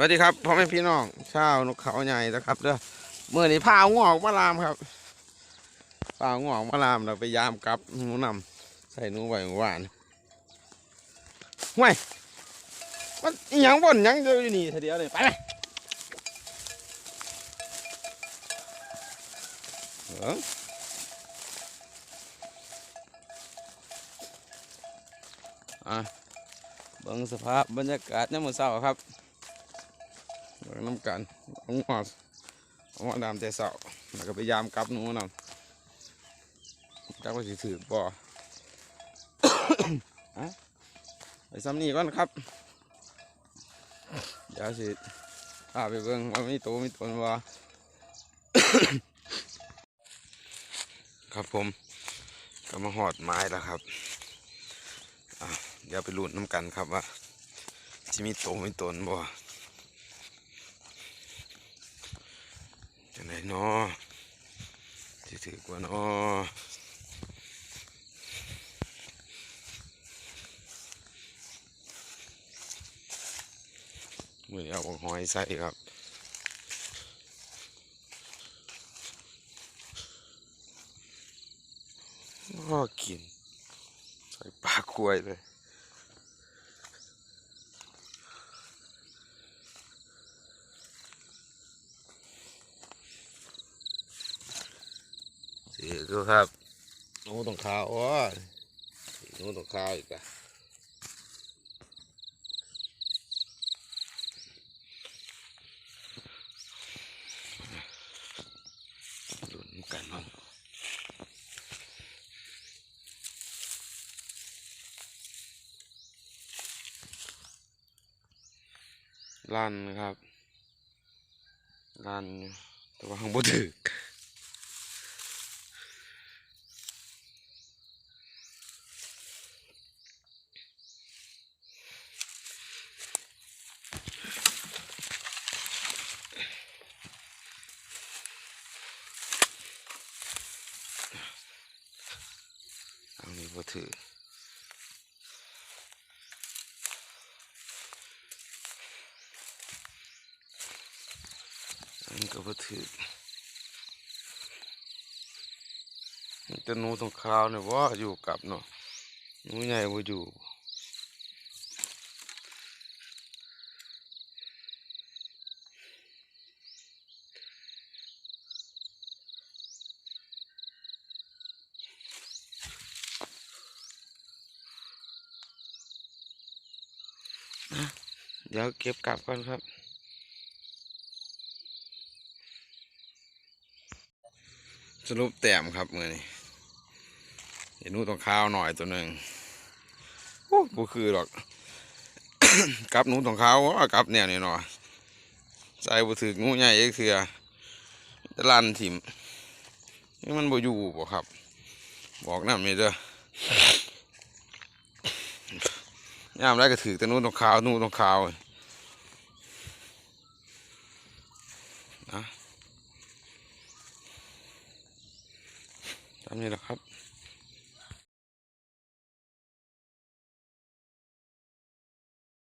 วัสดีครับพ่อแม่พี่น้องชาวนกเขาใหญ่นะครับเด้อเมื่อนี้พาเอางอกมาลามครับพาเอางอกมาลามเราไปยามกับหนูนำใส่หนูไว้เมื่อวานห่วยมันยังบ่นยังเดียวอยู่นี่ทีเดียวเลยไปเลยเออะเบิ่งสภาพบรรยากาศยามมื้อเช้าครับ น้ำกันเอาหัวเอาหัวดามใจเสาแล้วก็พยายามกลับหนูนำจักว่าสิถือบ่อไปซ้ำนี่ก่อนครับเดี๋ยวสิพาไปเบิ่งว่ามีตัวมีตนว่าครับผมก็มาหอดไม้แล้วครับอะเดี๋ยวไปลุ้นน้ำกันครับว่าจะมีตัวมีตนบ่ จัง ไหนเนาะสิถือกว่าเนาะมือเอาบักหอยใส่ครับก็กิน ใส่ปลากล้วยเลย สีดูครับหนูต้องขาวอ้ยหนูต้องขาวอีกอะลุ้นกันเนาะลั่นนะครับลั่นแต่ว่าข้างบนถึก บ่ถืออันก็บ่ถือมันจะนูตรงคราวเนี่ยว่าอยู่กับเนาะนูใหญ่ว่าอยู่ เดี๋ยวเก็บกลับก่อนครับสรุปแต้มครับมือนี้เห็นนูตรงข้าวหน่อยตัวหนึ่งโอ้บ่คือหรอกกลับหนูตรงข้าวว่ากลับเนี่ยนี่เนาะใส่บ่ถึกหนูใหญ่เอกเถื่อจะลันถิ่มนี่มันบ่อยู่บ่ครับ บอกน้ำนี่เด้อ ย่ามได้ก็ถือแต่นู้นตรงขาวนู้นตรงขาวนะทำนี่แหละครับ